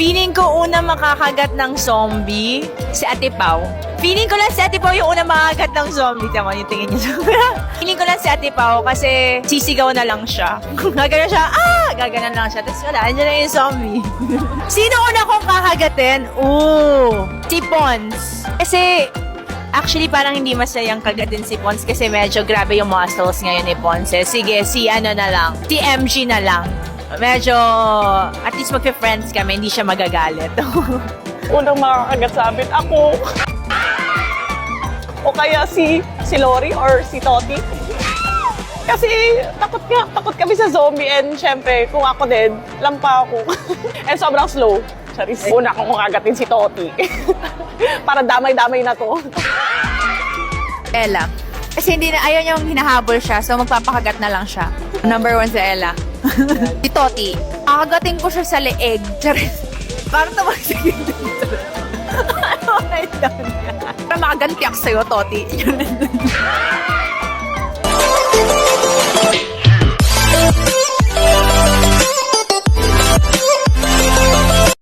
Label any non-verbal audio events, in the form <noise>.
Feeling ko una makakagat ng zombie, si Ate Pau. Feeling ko lang si Ate Pau yung una makakagat ng zombie. Tama yung tingin niya. <laughs> Feeling ko lang si Ate Pau kasi sisigaw na lang siya. <laughs> Gagana siya, ah! Gagana lang siya. Tapos wala, andyan na yung zombie. <laughs> Sino una kong kakagatin? Ooh, si Pons. Kasi Actually, parang hindi masayang kagatin si Pons kasi medyo grabe yung muscles ngayon ni Pons. Eh. Sige, si ano na lang, si MG na lang. Medyo, at least magpe-friends kami, hindi siya magagalit. <laughs> Unang makakagat sa amin, ako. O kaya si, si Lori or si Toti. Kasi takot nga, takot kami sa zombie and syempre, kung ako din, lampa ako. <laughs> and sobrang slow. Charis. Una kong makagatin si Toti. <laughs> Para damay-damay na to. Ella. Kasi hindi na, ayaw niyang hinahabol siya, so magpapakagat na lang siya. Number one si Ella. <laughs> si Toti. Kakagatin ko siya sa leeg. Charis. Parang dito. <laughs> ano down niya? Para makaganti ako sa'yo, Toti.